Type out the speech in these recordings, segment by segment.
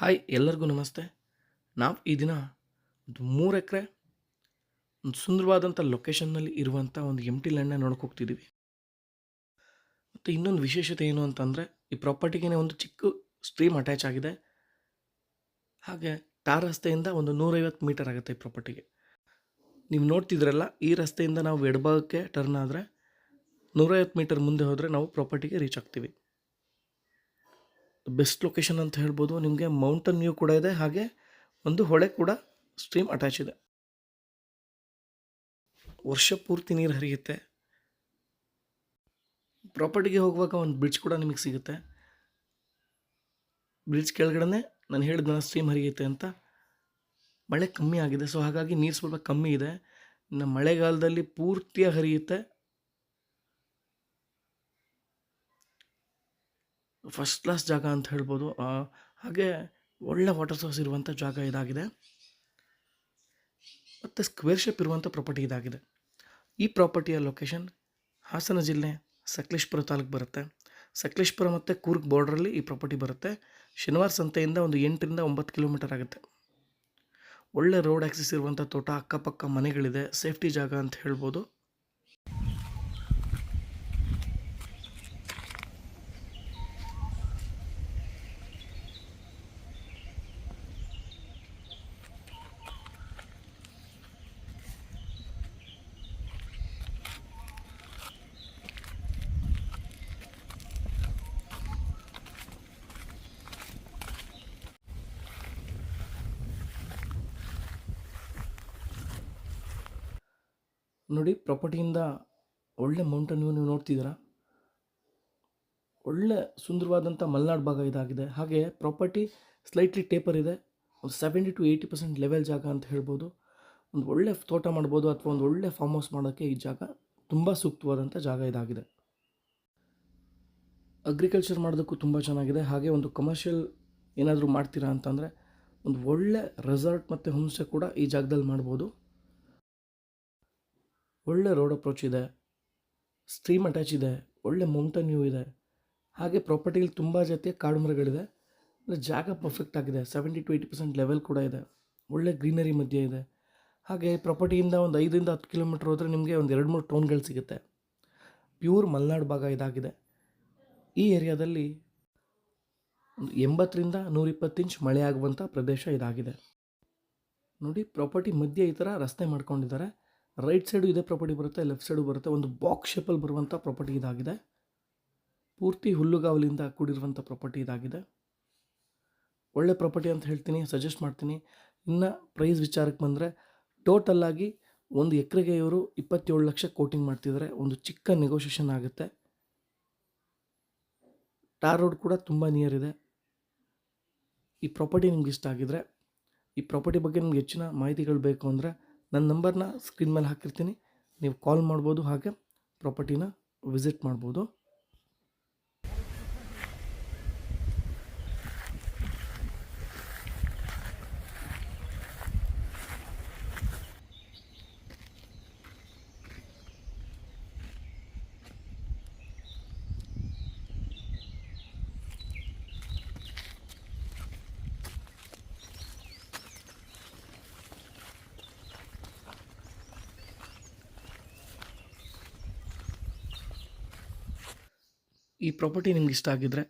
Hi ಎಲ್ಲರಿಗೂ ನಮಸ್ತೆ. ನಾವು ಈ ದಿನ ಒಂದು ಮೂರು ಎಕರೆ, ಒಂದು ಸುಂದರವಾದಂಥ ಲೊಕೇಶನ್ನಲ್ಲಿ ಇರುವಂಥ ಒಂದು ಎಂ ಟಿ ಲ್ಯಾಂಡ್ನ ನೋಡಕ್ಕೆ ಹೋಗ್ತಿದ್ದೀವಿ ಮತ್ತು ಇನ್ನೊಂದು ವಿಶೇಷತೆ ಏನು ಅಂತಂದರೆ, ಈ ಪ್ರಾಪರ್ಟಿಗೆ ಒಂದು ಚಿಕ್ಕ ಸ್ಟ್ರೀಮ್ ಅಟ್ಯಾಚ್ ಆಗಿದೆ. ಹಾಗೆ ಟಾರ್ ರಸ್ತೆಯಿಂದ ಒಂದು ನೂರೈವತ್ತು ಮೀಟರ್ ಆಗುತ್ತೆ ಈ ಪ್ರಾಪರ್ಟಿಗೆ ನೀವು ನೋಡ್ತಿದ್ರಲ್ಲ, ಈ ರಸ್ತೆಯಿಂದ ನಾವು ಎಡಭಾಗಕ್ಕೆ ಟರ್ನ್ ಆದರೆ ನೂರೈವತ್ತು ಮೀಟರ್ ಮುಂದೆ ಹೋದರೆ ನಾವು ಪ್ರಾಪರ್ಟಿಗೆ ರೀಚ್ ಆಗ್ತೀವಿ. ಬೆಸ್ಟ್ ಲೊಕೇಶನ್ ಅಂತ ಹೇಳ್ಬೋದು. ನಿಮಗೆ ಮೌಂಟನ್ ವ್ಯೂ ಕೂಡ ಇದೆ. ಹಾಗೆ ಒಂದು ಹೊಳೆ ಕೂಡ ಸ್ಟ್ರೀಮ್ ಅಟ್ಯಾಚ್ ಇದೆ. ವರ್ಷ ಪೂರ್ತಿ ನೀರು ಹರಿಯುತ್ತೆ. ಪ್ರಾಪರ್ಟಿಗೆ ಹೋಗುವಾಗ ಒಂದು ಬ್ರಿಡ್ಜ್ ಕೂಡ ನಿಮಗೆ ಸಿಗುತ್ತೆ. ಬ್ರಿಡ್ಜ್ ಕೆಳಗಡೆ ನಾನು ಹೇಳಿದ್ನ ಸ್ಟ್ರೀಮ್ ಹರಿಯುತ್ತೆ ಅಂತ. ಮಳೆ ಕಮ್ಮಿ ಆಗಿದೆ. ಸೊ ಹಾಗಾಗಿ ನೀರು ಸ್ವಲ್ಪ ಕಮ್ಮಿ ಇದೆ. ಇನ್ನು ಮಳೆಗಾಲದಲ್ಲಿ ಪೂರ್ತಿಯಾಗಿ ಹರಿಯುತ್ತೆ. ಫಸ್ಟ್ ಕ್ಲಾಸ್ ಜಾಗ ಅಂತ ಹೇಳ್ಬೋದು. ಹಾಗೆ ಒಳ್ಳೆ ವಾಟರ್ ಸೋರ್ಸ್ ಇರುವಂಥ ಜಾಗ ಇದಾಗಿದೆ. ಮತ್ತು ಸ್ಕ್ವೇರ್ ಶೇಪ್ ಇರುವಂಥ ಪ್ರಾಪರ್ಟಿ ಇದಾಗಿದೆ. ಈ ಪ್ರಾಪರ್ಟಿಯ ಲೊಕೇಶನ್ ಹಾಸನ ಜಿಲ್ಲೆ ಸಕಲೇಶ್ಪುರ ತಾಲೂಕು ಬರುತ್ತೆ. ಸಕಲೇಶ್ಪುರ ಮತ್ತು ಕೂರ್ಗ್ ಬಾರ್ಡ್ರಲ್ಲಿ ಈ ಪ್ರಾಪರ್ಟಿ ಬರುತ್ತೆ. ಶನಿವಾರ ಸಂತೆಯಿಂದ ಒಂದು ಎಂಟರಿಂದ ಒಂಬತ್ತು ಕಿಲೋಮೀಟರ್ ಆಗುತ್ತೆ. ಒಳ್ಳೆ ರೋಡ್ ಆ್ಯಕ್ಸಸ್ ಇರುವಂಥ ತೋಟ, ಅಕ್ಕಪಕ್ಕ ಮನೆಗಳಿದೆ. ಸೇಫ್ಟಿ ಜಾಗ ಅಂತ ಹೇಳ್ಬೋದು. ನೋಡಿ, ಪ್ರಾಪರ್ಟಿಯಿಂದ ಒಳ್ಳೆ ಮೌಂಟನ್ ನೀವು ನೋಡ್ತಿದ್ದೀರಾ? ಒಳ್ಳೆ ಸುಂದರವಾದಂಥ ಮಲೆನಾಡು ಭಾಗ ಇದಾಗಿದೆ. ಹಾಗೆ ಪ್ರಾಪರ್ಟಿ ಸ್ಲೈಟ್ಲಿ ಟೇಪರ್ ಇದೆ. ಒಂದು seventy to eighty percent level ಜಾಗ ಅಂತ ಹೇಳ್ಬೋದು. ಒಂದು ಒಳ್ಳೆ ತೋಟ ಮಾಡ್ಬೋದು ಅಥವಾ ಒಂದು ಒಳ್ಳೆ ಫಾರ್ಮ್ ಹೌಸ್ ಮಾಡೋಕ್ಕೆ ಈ ಜಾಗ ತುಂಬ ಸೂಕ್ತವಾದಂಥ ಜಾಗ ಇದಾಗಿದೆ. ಅಗ್ರಿಕಲ್ಚರ್ ಮಾಡೋದಕ್ಕೂ ತುಂಬ ಚೆನ್ನಾಗಿದೆ. ಹಾಗೆ ಒಂದು ಕಮರ್ಷಿಯಲ್ ಏನಾದರೂ ಮಾಡ್ತೀರಾ ಅಂತಂದರೆ, ಒಂದು ಒಳ್ಳೆ ರೆಸಾರ್ಟ್ ಮತ್ತು ಹೋಮ್ಸ್ಟೇ ಕೂಡ ಈ ಜಾಗದಲ್ಲಿ ಮಾಡ್ಬೋದು. ಒಳ್ಳೆ ರೋಡ್ ಅಪ್ರೋಚ್ ಇದೆ. ಸ್ಟ್ರೀಮ್ ಅಟ್ಯಾಚ್ ಇದೆ. ಒಳ್ಳೆ ಮೌಂಟನ್ ವ್ಯೂ ಇದೆ. ಹಾಗೆ ಪ್ರಾಪರ್ಟಿಲಿ ತುಂಬ ಜೊತೆ ಕಾಡು ಮರಗಳಿದೆ ಅಂದರೆ ಜಾಗ ಪರ್ಫೆಕ್ಟ್ ಆಗಿದೆ. Seventy to eighty percent level ಕೂಡ ಇದೆ. ಒಳ್ಳೆ ಗ್ರೀನರಿ ಮಧ್ಯೆ ಇದೆ. ಹಾಗೆ ಪ್ರಾಪರ್ಟಿಯಿಂದ ಒಂದು ಐದರಿಂದ ಹತ್ತು ಕಿಲೋಮೀಟ್ರ್ ಹೋದರೆ ನಿಮಗೆ ಒಂದು ಎರಡು ಮೂರು ಟೌನ್ಗಳು ಸಿಗುತ್ತೆ. ಪ್ಯೂರ್ ಮಲೆನಾಡು ಭಾಗ ಇದಾಗಿದೆ. ಈ ಏರಿಯಾದಲ್ಲಿ ಎಂಬತ್ತರಿಂದ ನೂರಿಪ್ಪತ್ತು ಇಂಚ್ ಮಳೆ ಆಗುವಂಥ ಪ್ರದೇಶ ಇದಾಗಿದೆ. ನೋಡಿ ಪ್ರಾಪರ್ಟಿ ಮಧ್ಯೆ ಈ ಥರ ರಸ್ತೆ ಮಾಡ್ಕೊಂಡಿದ್ದಾರೆ. ರೈಟ್ ಸೈಡು ಇದೇ ಪ್ರಾಪರ್ಟಿ ಬರುತ್ತೆ, ಲೆಫ್ಟ್ ಸೈಡು ಬರುತ್ತೆ. ಒಂದು ಬಾಕ್ಸ್ ಶೇಪಲ್ಲಿ ಬರುವಂಥ ಪ್ರಾಪರ್ಟಿ ಇದಾಗಿದೆ. ಪೂರ್ತಿ ಹುಲ್ಲುಗಾವಲಿಂದ ಕೂಡಿರುವಂಥ ಪ್ರಾಪರ್ಟಿ ಇದಾಗಿದೆ. ಒಳ್ಳೆ ಪ್ರಾಪರ್ಟಿ ಅಂತ ಹೇಳ್ತೀನಿ, ಸಜೆಸ್ಟ್ ಮಾಡ್ತೀನಿ. ಇನ್ನು ಪ್ರೈಸ್ ವಿಚಾರಕ್ಕೆ ಬಂದರೆ ಟೋಟಲ್ಲಾಗಿ ಒಂದು ಎಕರೆಗೆ ಇವರು ಇಪ್ಪತ್ತೇಳು ಲಕ್ಷ ಕೋಟಿಂಗ್ ಮಾಡ್ತಿದ್ದಾರೆ. ಒಂದು ಚಿಕ್ಕ ನೆಗೋಷಿಯೇಷನ್ ಆಗುತ್ತೆ. ಟಾರ್ ರೋಡ್ ಕೂಡ ತುಂಬ ನಿಯರ್ ಇದೆ. ಈ ಪ್ರಾಪರ್ಟಿ ನಿಮ್ಗೆ ಇಷ್ಟ ಆಗಿದ್ರೆ, ಈ ಪ್ರಾಪರ್ಟಿ ಬಗ್ಗೆ ನಿಮ್ಗೆ ಹೆಚ್ಚಿನ ಮಾಹಿತಿಗಳು ಬೇಕು ಅಂದರೆ ನನ್ನ ನಂಬರ್ನ ಸ್ಕ್ರೀನ್ ಮೇಲೆ ಹಾಕಿರ್ತೀನಿ. ನೀವು ಕಾಲ್ ಮಾಡ್ಬೋದು ಹಾಗೆ ಪ್ರಾಪರ್ಟಿನ ವಿಸಿಟ್ ಮಾಡ್ಬೋದು. ಈ ಪ್ರಾಪರ್ಟಿ ನಿಮ್ಗೆ ಇಷ್ಟ ಆಗಿದ್ರೆ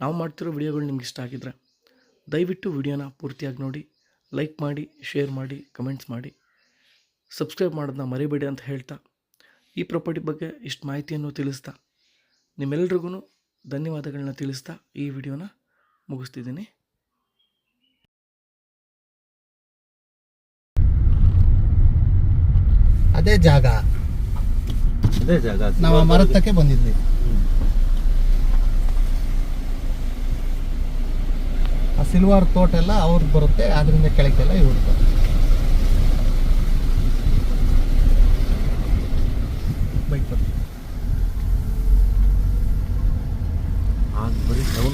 ನಾವು ಮಾಡ್ತಿರೋ ವಿಡಿಯೋಗಳು ನಿಮ್ಗೆ ಇಷ್ಟ ಆಗಿದ್ರೆ ದಯವಿಟ್ಟು ವಿಡಿಯೋನ ಪೂರ್ತಿಯಾಗಿ ನೋಡಿ ಲೈಕ್ ಮಾಡಿ ಶೇರ್ ಮಾಡಿ ಕಮೆಂಟ್ಸ್ ಮಾಡಿ. ಸಬ್ಸ್ಕ್ರೈಬ್ ಮಾಡೋದನ್ನ ಮರಿಬೇಡಿ ಅಂತ ಹೇಳ್ತಾ ಈ ಪ್ರಾಪರ್ಟಿ ಬಗ್ಗೆ ಇಷ್ಟು ಮಾಹಿತಿಯನ್ನು ತಿಳಿಸ್ತಾ ನಿಮ್ಮೆಲ್ರಿಗೂ ಧನ್ಯವಾದಗಳನ್ನ ತಿಳಿಸ್ತಾ ಈ ವಿಡಿಯೋನ ಮುಗಿಸ್ತಿದ್ದೀನಿ. ಅದೇ ಜಾಗ. ಅದೇ ಜಾಗ. ನಾವು ಮರತಕ್ಕೆ ಬಂದಿದ್ವಿ. ಸಿಲ್ವರ್ ತೋಟ ಎಲ್ಲ ಅವ್ರದ್ದು ಬರುತ್ತೆ ಅದರಿಂದ ಕೆಳಗೆಲ್ಲ ಇವ್ರದ್ದು